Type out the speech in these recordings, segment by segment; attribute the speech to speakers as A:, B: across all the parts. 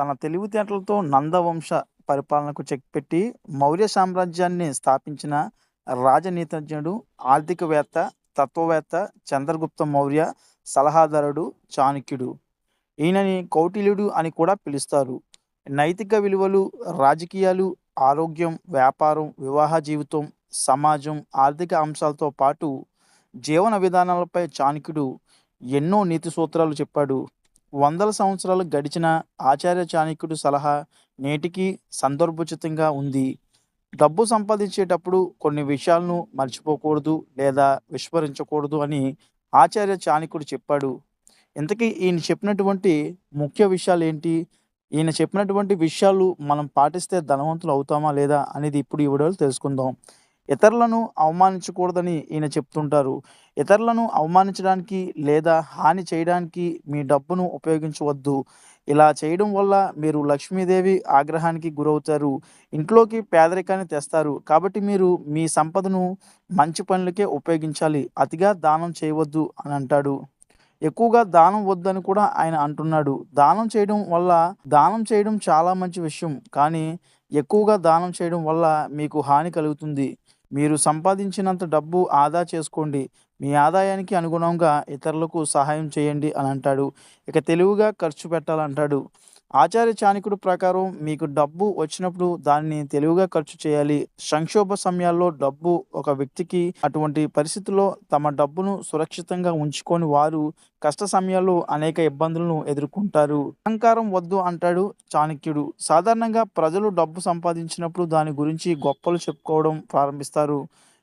A: తన తెలివితేటలతో నందవంశ పరిపాలనకు చెక్ పెట్టి మౌర్య సామ్రాజ్యాన్ని స్థాపించిన రాజనీతజ్ఞుడు ఆర్థికవేత్త తత్వవేత్త చంద్రగుప్త మౌర్య సలహాదారుడు చాణక్యుడు. ఈయనని కౌటిల్యుడు అని కూడా పిలుస్తారు. నైతిక విలువలు రాజకీయాలు ఆరోగ్యం వ్యాపారం వివాహ జీవితం సమాజం ఆర్థిక అంశాలతో పాటు జీవన విధానాలపై చాణక్యుడు ఎన్నో నీతి సూత్రాలు చెప్పాడు. వందల సంవత్సరాలు గడిచిన ఆచార్య చాణక్యుడి సలహా నేటికి సందర్భోచితంగా ఉంది. డబ్బు సంపాదించేటప్పుడు కొన్ని విషయాలను మర్చిపోకూడదు లేదా విస్మరించకూడదు అని ఆచార్య చాణక్యుడు చెప్పాడు. ఇంతకీ ఈయన చెప్పినటువంటి ముఖ్య విషయాలు ఏంటి ఈయన చెప్పినటువంటి విషయాలు మనం పాటిస్తే ధనవంతులు అవుతామా లేదా అనేది ఇప్పుడు ఈ వీడియోలో తెలుసుకుందాం. ఇతరులను అవమానించకూడదని ఈయన చెప్తుంటారు. ఇతరులను అవమానించడానికి లేదా హాని చేయడానికి మీ డబ్బును ఉపయోగించవద్దు. ఇలా చేయడం వల్ల మీరు లక్ష్మీదేవి ఆగ్రహానికి గురవుతారు. ఇంట్లోకి పేదరికాన్ని తెస్తారు. కాబట్టి మీరు మీ సంపదను మంచి పనులకే ఉపయోగించాలి. అతిగా దానం చేయవద్దు అని అంటాడు. ఎక్కువగా దానం వద్దని కూడా ఆయన అంటున్నాడు. దానం చేయడం వల్ల దానం చేయడం చాలా మంచి విషయం. కానీ ఎక్కువగా దానం చేయడం వల్ల మీకు హాని కలుగుతుంది. మీరు సంపాదించినంత డబ్బు ఆదా చేసుకోండి. మీ ఆదాయానికి అనుగుణంగా ఇతరులకు సహాయం చేయండి అని అంటాడు. ఇక తెలివిగా ఖర్చు పెట్టాలంటాడు. ఆచార్య చాణికుడు ప్రకారం మీకు డబ్బు వచ్చినప్పుడు దానిని తెలివిగా ఖర్చు చేయాలి. సంక్షోభ సమయాల్లో డబ్బు ఒక వ్యక్తికి అటువంటి పరిస్థితుల్లో తమ డబ్బును సురక్షితంగా ఉంచుకొని వారు కష్ట సమయాల్లో అనేక ఇబ్బందులను ఎదుర్కొంటారు. అహంకారం వద్దు అంటాడు చాణక్యుడు. సాధారణంగా ప్రజలు డబ్బు సంపాదించినప్పుడు దాని గురించి గొప్పలు చెప్పుకోవడం ప్రారంభిస్తారు.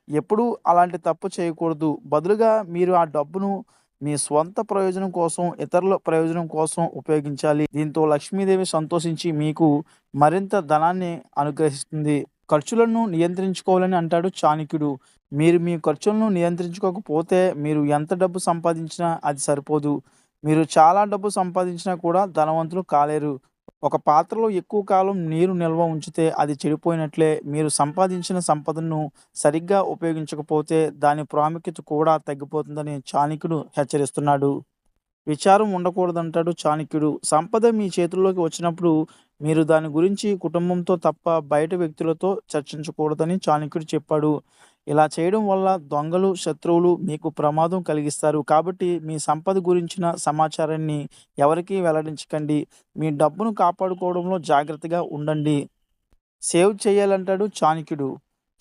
A: ఎప్పుడూ అలాంటి తప్పు చేయకూడదు. బదులుగా మీరు ఆ డబ్బును మీ స్వంత ప్రయోజనం కోసం ఇతరుల ప్రయోజనం కోసం ఉపయోగించాలి. దీంతో లక్ష్మీదేవి సంతోషించి మీకు మరింత ధనాన్ని అనుగ్రహిస్తుంది. ఖర్చులను నియంత్రించుకోవాలని అంటాడు చాణక్యుడు. మీరు మీ ఖర్చులను నియంత్రించుకోకపోతే మీరు ఎంత డబ్బు సంపాదించినా అది సరిపోదు. మీరు చాలా డబ్బు సంపాదించినా కూడా ధనవంతులు కాలేరు. ఒక పాత్రలో ఎక్కువ కాలం నీరు నిల్వ ఉంచితే అది చెడిపోయినట్లే. మీరు సంపాదించిన సంపదను సరిగ్గా ఉపయోగించకపోతే దాని ప్రాముఖ్యత కూడా తగ్గిపోతుందని చాణిక్యుడు హెచ్చరిస్తున్నాడు. విచారం ఉండకూడదంటాడు చాణక్యుడు సంపద మీ చేతుల్లోకి వచ్చినప్పుడు మీరు దాని గురించి కుటుంబంతో తప్ప బయట వ్యక్తులతో చర్చించకూడదని చాణక్యుడు చెప్పాడు. ఇలా చేయడం వల్ల దొంగలు శత్రువులు మీకు ప్రమాదం కలిగిస్తారు. కాబట్టి మీ సంపద గురించిన సమాచారాన్ని ఎవరికీ వెల్లడించకండి. మీ డబ్బును కాపాడుకోవడంలో జాగ్రత్తగా ఉండండి. సేవ్ చేయాలంటాడు చాణక్యుడు.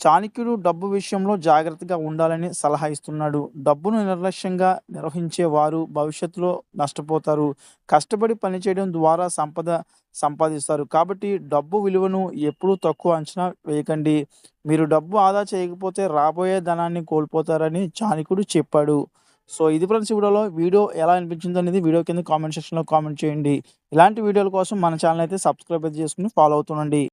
A: చాణక్యుడు డబ్బు విషయంలో జాగ్రత్తగా ఉండాలని సలహా ఇస్తున్నాడు. డబ్బును నిర్లక్ష్యంగా నిర్వహించే వారు భవిష్యత్తులో నష్టపోతారు. కష్టపడి పనిచేయడం ద్వారా సంపద సంపాదిస్తారు. కాబట్టి డబ్బు విలువను ఎప్పుడూ తక్కువ అంచనా వేయకండి. మీరు డబ్బు ఆదా చేయకపోతే రాబోయే ధనాన్ని కోల్పోతారని చాణక్యుడు చెప్పాడు. సో ఇది ఫ్రెండ్స్ వీడియోలో. వీడియో ఎలా అనిపించింది అనేది వీడియో కింద కామెంట్ సెక్షన్లో కామెంట్ చేయండి. ఇలాంటి వీడియోల కోసం మన ఛానల్ అయితే సబ్స్క్రైబ్ అయితే చేసుకుని ఫాలో అవుతుండండి.